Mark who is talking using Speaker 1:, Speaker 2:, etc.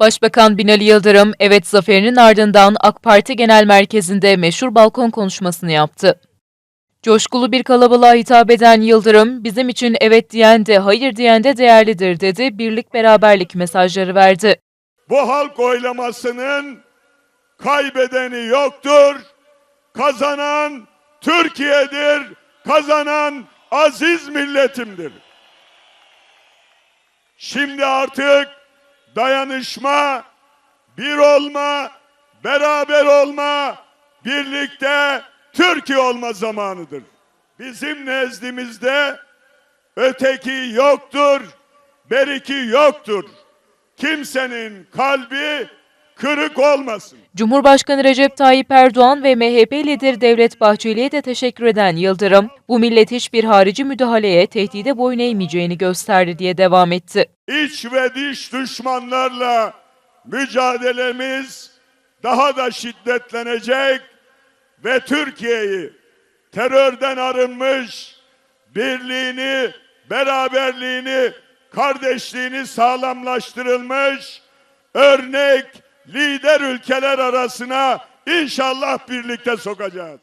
Speaker 1: Başbakan Binali Yıldırım, evet zaferinin ardından AK Parti Genel Merkezi'nde meşhur balkon konuşmasını yaptı. Coşkulu bir kalabalığa hitap eden Yıldırım, bizim için evet diyen de hayır diyen de değerlidir dedi, birlik beraberlik mesajları verdi.
Speaker 2: Bu halk oylamasının kaybedeni yoktur. Kazanan Türkiye'dir. Kazanan aziz milletimdir. Şimdi artık dayanışma, bir olma, beraber olma, birlikte Türkiye olma zamanıdır. Bizim nezdimizde öteki yoktur, beriki yoktur. Kimsenin kalbi kırık olmasın.
Speaker 1: Cumhurbaşkanı Recep Tayyip Erdoğan ve MHP lideri Devlet Bahçeli'ye de teşekkür eden Yıldırım, bu millet hiçbir harici müdahaleye, tehdide boyun eğmeyeceğini gösterdi diye devam etti.
Speaker 2: İç ve dış düşmanlarla mücadelemiz daha da şiddetlenecek ve Türkiye'yi terörden arınmış, birliğini, beraberliğini, kardeşliğini sağlamlaştırılmış örnek lider ülkeler arasına inşallah birlikte sokacağız.